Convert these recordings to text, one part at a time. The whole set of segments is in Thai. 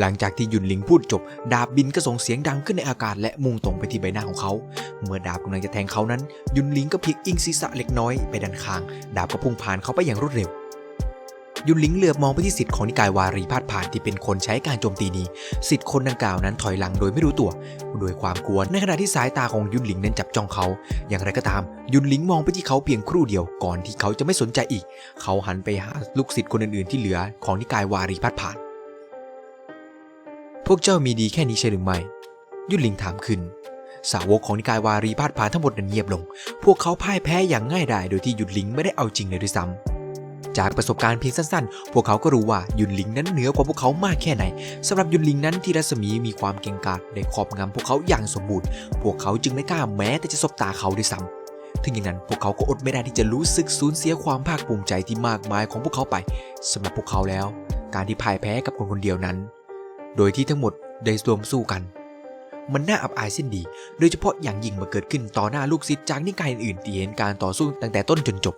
หลังจากที่หยุนหลิงพูดจบ ดาบบินก็ส่งเสียงดังขึ้นในอากาศและมุ่งตรงไปที่ใบหน้าของเขา เมื่อดาบกำลังจะแทงเขานั้นหยุนหลิงก็พลิกอิงศีรษะเล็กน้อยไปด้านข้าง ดาบก็พุ่งผ่านเขาไปอย่างรวดเร็วยุนหลิงเหลือบมองไปที่สิทธิ์ของนิกายวารีพาดผ่านที่เป็นคนใช้การโจมตีนี้ สิทธิ์คนดังกล่าวนั้นถอยหลังโดยไม่รู้ตัว โดยความกลัวในขณะที่สายตาของยุนหลิงนั้นจับจ้องเขา อย่างไรก็ตาม ยุนหลิงมองไปที่เขาเพียงครู่เดียวก่อนที่เขาจะไม่สนใจอีก เขาหันไปหาลูกศิษย์คนอื่นๆที่เหลือของนิกายวารีพัดผ่าน พวกเจ้ามีดีแค่นี้ใช่หรือไม่ยุนลิงถามขึ้น สาวกของนิกายวารีพาดผ่านทั้งหมดนั้นเงียบลง พวกเขาพ่ายแพ้อย่างง่ายดายโดยที่ยุนลิงไม่ได้เอาจริงเลยด้วยซ้ำจากประสบการณ์เพียงสั้นๆ พวกเขาก็รู้ว่ายุนลิงนั้นเหนือกว่าพวกเขามากแค่ไหนสำหรับยุนลิงนั้นที่รัศมีมีความเก่งกาจได้ครอบงำพวกเขาอย่างสมบูรณ์ พวกเขาจึงไม่กล้าแม้แต่จะสบตาเขาด้วยซ้ำถึงอย่างนั้นพวกเขาก็อดไม่ได้ที่จะรู้สึกสูญเสียความภาคภูมิใจที่มากมายของพวกเขาไปสำหรับพวกเขาแล้ว การที่พ่ายแพ้กับคนคนเดียวนั้น โดยที่ทั้งหมดได้รวมสู้กัน มันน่าอับอายเส้นดี โดยเฉพาะอย่างยิ่งมาเกิดขึ้นต่อหน้าลูกศิษย์จากนิกายอื่นที่เห็นการต่อสู้ตั้งแต่ต้นจนจบ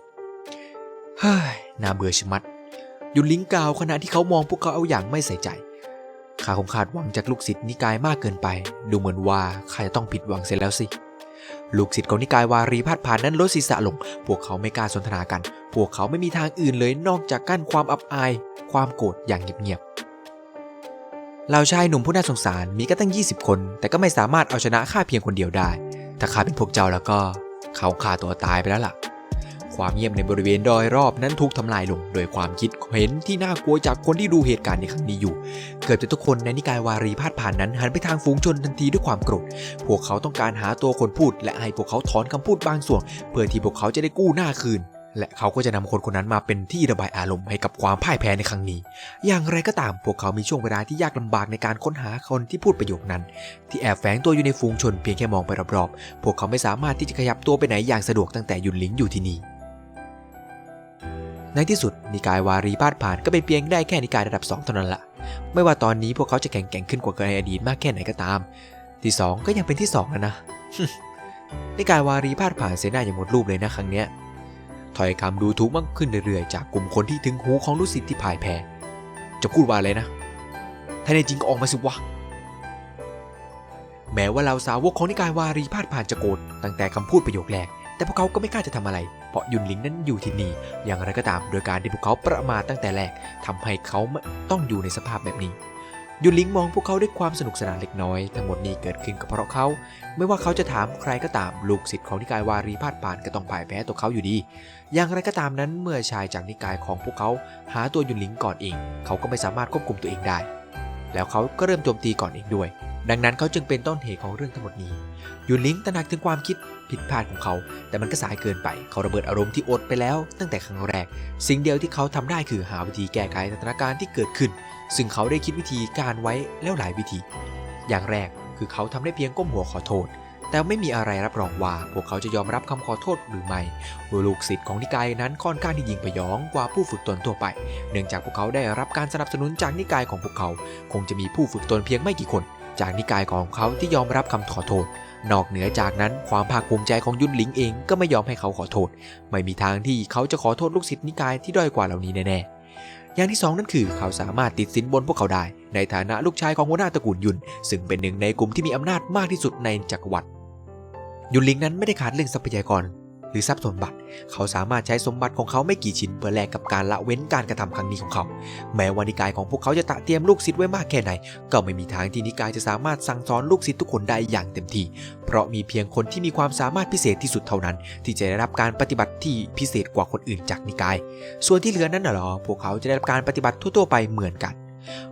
เฮ้ย น่าเบื่อชะมัด ยุนลิงกล่าวขณะที่เขามองพวกเขาเอาอย่างไม่ใส่ใจข้าคงคาดหวังจากลูกศิษย์นิกายมากเกินไป ดูเหมือนว่าข้าจะต้องผิดหวังเสียแล้วสิ ลูกศิษย์ของนิกายวารีพาดผ่านนั้นลดศีรษะลง พวกเขาไม่กล้าสนทนากัน พวกเขาไม่มีทางอื่นเลยนอกจากกั้นความอับอาย ความโกรธอย่างเงียบ ๆเราชายหนุ่มผู้น่าสงสารมีกันตั้ง 20 คน แต่ก็ไม่สามารถเอาชนะข้าเพียงคนเดียวได้ ถ้าข้าเป็นพวกเจ้าแล้วก็เขาฆ่าตัวตายไปแล้วล่ะ ความเงียบในบริเวณโดยรอบนั้นถูกทำลายลง โดยความคิดเห็นที่น่ากลัวจากคนที่ดูเหตุการณ์ในครั้งนี้อยู่ เกือบจะทุกคนในนิกายวารีพาดผ่านนั้นหันไปทางฝูงชนทันทีด้วยความโกรธ พวกเขาต้องการหาตัวคนพูด และให้พวกเขาถอนคำพูดบางส่วน เพื่อที่พวกเขาจะได้กู้หน้าคืน และเขาก็จะนำคนคนนั้นมาเป็นที่ระบายอารมณ์ให้กับความพ่ายแพ้ในครั้งนี้ อย่างไรก็ตามพวกเขามีช่วงเวลาที่ยากลำบากในการค้นหาคนที่พูดประโยคนั้น ที่แอบแฝงตัวอยู่ในฝูงชนเพียงแค่มองไปรอบๆ พวกเขาไม่สามารถที่จะขยับตัวไปไหนอย่างสะดวกตั้งแต่ยุนลิงอยู่ที่นี่ในที่สุดนิกายวารีพาดผ่านก็เป็นเพียงได้แค่นิกายระดับ2เท่านั้นละไม่ว่าตอนนี้พวกเขาจะแข็งแกร่งขึ้นกว่าในอดีตมากแค่ไหนก็ตาม ที่ 2 ก็ยังเป็นที่2แล้วนะนิกายวารีพาดผ่านเสนาอย่างหมดรูปเลยนะครั้งเนี้ย ถอยคำดูถูกมากขึ้นเรื่อยๆ จากกลุ่มคนที่ถึงหูของลูกศิษย์ที่พ่ายแพ้ จะพูดว่าอะไรนะ ถ้าในจริงก็ออกมาสิวะ แม้ว่าเราสาวกของนิกายวารีพาดผ่านจะโกรธตั้งแต่คำพูดประโยคแรก แต่พวกเขาก็ไม่กล้าจะทำอะไร เพราะยุนหลิงนั้นอยู่ที่นี่ อย่างไรก็ตาม โดยการที่พวกเขาประมาทตั้งแต่แรกทำให้เขาต้องอยู่ในสภาพแบบนี้ ยุนลิงมองพวกเขาด้วยความสนุกสนานเล็กน้อย ทั้งหมดนี้เกิดขึ้นก็เพราะเขา ไม่ว่าเขาจะถามใครก็ตามลูกศิษย์ของนิกายวารีพาดผ่านก็ต้องพ่ายแพ้ตัวเขาอยู่ดี อย่างไรก็ตามนั้นเมื่อชายจากนิกายของพวกเขาหาตัวยุนลิงก่อนเอง เขาก็ไม่สามารถควบคุมตัวเองได้ แล้วเขาก็เริ่มโจมตีก่อนเองด้วย ดังนั้นเขาจึงเป็นต้นเหตุของเรื่องทั้งหมดนี้ยุนลิงตระหนักถึงความคิดผิดพลาดของเขา แต่มันก็สายเกินไป เขาระเบิดอารมณ์ที่อดไปแล้ว ตั้งแต่ครั้งแรก สิ่งเดียวที่เขาทำได้คือหาวิธีแก้ไขสถานการณ์ที่เกิดขึ้น ซึ่งเขาได้คิดวิธีการไว้แล้วหลายวิธี อย่างแรกคือเขาทำได้เพียงก้มหัวขอโทษ แต่ไม่มีอะไรรับรองว่า พวกเขาจะยอมรับคำขอโทษหรือไม่ลูกศิษย์ของนิกายนั้นค่อนข้างที่ยิงพยองกว่าผู้ฝึกตนทั่วไป เนื่องจากพวกเขาได้รับการสนับสนุนจากนิกายของพวกเขา คงจะมีผู้ฝึกตนเพียงไม่กี่คน จากนิกายของเขาที่ยอมรับคำขอโทษ นอกเหนือจากนั้นความภาคภูมิใจของยุนหลิงเองก็ไม่ยอมให้เขาขอโทษ ไม่มีทางที่เขาจะขอโทษลูกศิษย์นิกายที่ด้อยกว่าเหล่านี้แน่ๆ อย่างที่สองนั่นคือเขาสามารถติดสินบนพวกเขาได้ ในฐานะลูกชายของหัวหน้าตระกูลยุน ซึ่งเป็นหนึ่งในกลุ่มที่มีอำนาจมากที่สุดในจักรวรรดิยุนหลิงนั้นไม่ได้ขาดเรื่องทรัพยากร หรือทรัพย์สมบัติ เขาสามารถใช้สมบัติของเขาไม่กี่ชิ้นเพื่อแลกกับการละเว้นการกระทำครั้งนี้ของเขา แม้ว่านิกายของพวกเขาจะตะเตรียมลูกศิษย์ไว้มากแค่ไหน ก็ไม่มีทางที่นิกายจะสามารถสั่งสอนลูกศิษย์ทุกคนได้อย่างเต็มที่ เพราะมีเพียงคนที่มีความสามารถพิเศษที่สุดเท่านั้น ที่จะได้รับการปฏิบัติที่พิเศษกว่าคนอื่นจากนิกาย ส่วนที่เหลือนั้นน่ะหรอ พวกเขาจะได้รับการปฏิบัติทั่วๆไปเหมือนกัน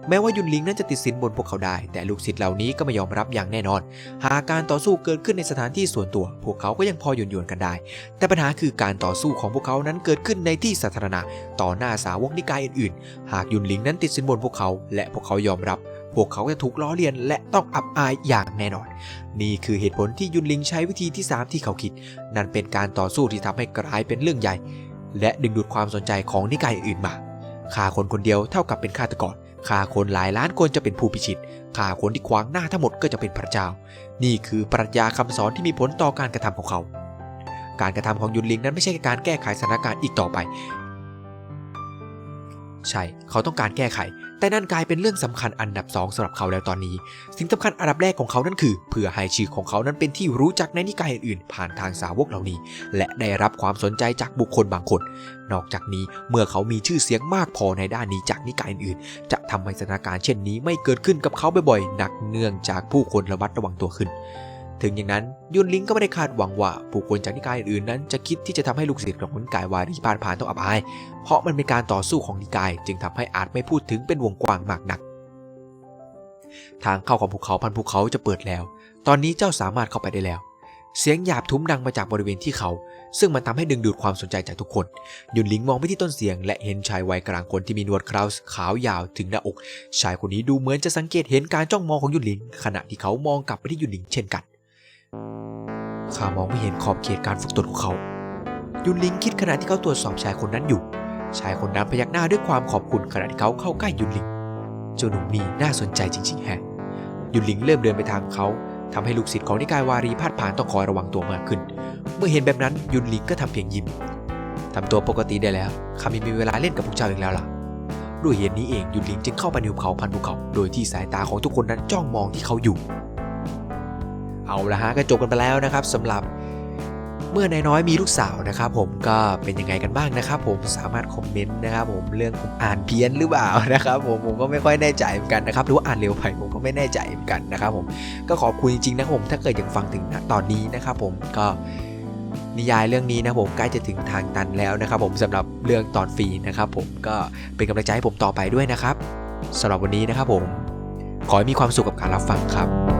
แม้ว่ายุนลิงนั้นจะติดสินบนพวกเขาได้ แต่ลูกศิษย์เหล่านี้ก็ไม่ยอมรับอย่างแน่นอน หากการต่อสู้เกิดขึ้นในสถานที่ส่วนตัว พวกเขาก็ยังพอหยวนกันได้ แต่ปัญหาคือการต่อสู้ของพวกเขานั้นเกิดขึ้นในที่สาธารณะต่อหน้าสาวกนิกายอื่นๆ หากยุนลิงนั้นติดสินบนพวกเขา และพวกเขายอมรับพวกเขาจะถูกล้อเลียนและต้องอับอายอย่างแน่นอน นี่คือเหตุผลที่ยุนลิงใช้วิธีที่ 3 ที่เขาคิด นั่นเป็นการต่อสู้ที่ทำให้กลายเป็นเรื่องใหญ่ และดึงดูดความสนใจของนิกายอื่นมาฆ่าคนคนเดียวเท่ากับเป็นฆาตกร ข้าคนหลายล้านคนจะเป็นผู้พิชิตข้าคนที่ขวางหน้าทั้งหมดก็จะเป็นพระเจ้า นี่คือปรัชญาคำสอนที่มีผลต่อการกระทำของเขา การกระทำของยุนลิงนั้นไม่ใช่การแก้ไขสถานการณ์อีกต่อไป ใช่ เขาต้องการแก้ไข แต่นั่นกลายเป็นเรื่องสำคัญอันดับสองสำหรับเขาแล้วตอนนี้ สิ่งสำคัญอันดับแรกของเขานั่นคือเพื่อให้ชื่อของเขานั้นเป็นที่รู้จักในนิกายอื่นๆผ่านทางสาวกเหล่านี้ และได้รับความสนใจจากบุคคลบางคน นอกจากนี้เมื่อเขามีชื่อเสียงมากพอในด้านนี้จากนิกายอื่นๆ จะทำให้สถานการณ์เช่นนี้ไม่เกิดขึ้นกับเขาบ่อยๆนักเนื่องจากผู้คนระมัดระวังตัวขึ้น ถึงอย่างนั้นยุนลิงก็ไม่ได้คาดหวังว่าผู้คนจากนิกายอื่นนั้น จะคิดที่จะทำให้ลูกศิษย์ของนิกายวารีผ่านผ่านต้องอับอาย เพราะมันเป็นการต่อสู้ของนิกาย จึงทำให้อาจไม่พูดถึงเป็นวงกว้างมากนัก ทางเข้าของภูเขาพันภูเขาจะเปิดแล้ว ตอนนี้เจ้าสามารถเข้าไปได้แล้ว เสียงหยาบทุ้มดังมาจากบริเวณที่เขา ซึ่งมันทำให้ดึงดูดความสนใจจากทุกคน ยุนลิงมองไปที่ต้นเสียง และเห็นชายวัยกลางคนที่มีนวดคราวขาวยาวถึงหน้าอก ชายคนนี้ดูเหมือนจะสังเกตเห็นการจ้องมองของยุนลิงขณะที่เขามองกลับไปที่ยุนลิงเช่นกัน ข้ามองไม่เห็นขอบเขตการฝึกตนของเขา ยุนลิงคิดขณะที่เขาตรวจสอบชายคนนั้นอยู่ ชายคนนั้นพยักหน้าด้วยความขอบคุณขณะที่เขาเข้าใกล้ยุนลิง เจ้าหนุ่มนี่น่าสนใจจริงๆแฮะ ยุนลิงเริ่มเดินไปทางเขาทำให้ลูกศิษย์ของนิกายวารีพาดผ่านต้องคอยระวังตัวมากขึ้น เมื่อเห็นแบบนั้นยุนลิงก็ทำเพียงยิ้มทำตัวปกติได้แล้วข้าไม่มีเวลาเล่นกับพวกเจ้าอีกแล้วล่ะ ด้วยเหตุนี้เองยุนลิงจึงเข้าไปในหุบเขาพันภูเขา โดยที่สายตาของทุกคนนั้นจ้องมองที่เขาอยู่ เอาละฮะก็จบกันไปแล้วนะครับสำหรับเมื่อนายน้อยมีลูกสาวนะครับ ผมก็เป็นยังไงกันบ้างนะครับ ผมสามารถคอมเมนต์นะครับผมเรื่องผมอ่านเพี้ยนหรือเปล่านะครับ ผมผมก็ไม่ค่อยแน่ใจเหมือนกันนะครับหรือว่าอ่านเร็วไปผมก็ไม่แน่ใจเหมือนกันนะครับ ผมก็ขอบคุณจริงๆนะผมถ้าเกิดยังฟังถึงตอนนี้นะครับ ผมก็นิยายเรื่องนี้นะผมใกล้จะถึงทางตันแล้วนะครับ ผมสำหรับเรื่องตอนฟรีนะครับ ผมก็เป็นกำลังใจให้ผมต่อไปด้วยนะครับสำหรับวันนี้นะครับผม ขอให้มีความสุขกับการรับฟังครับ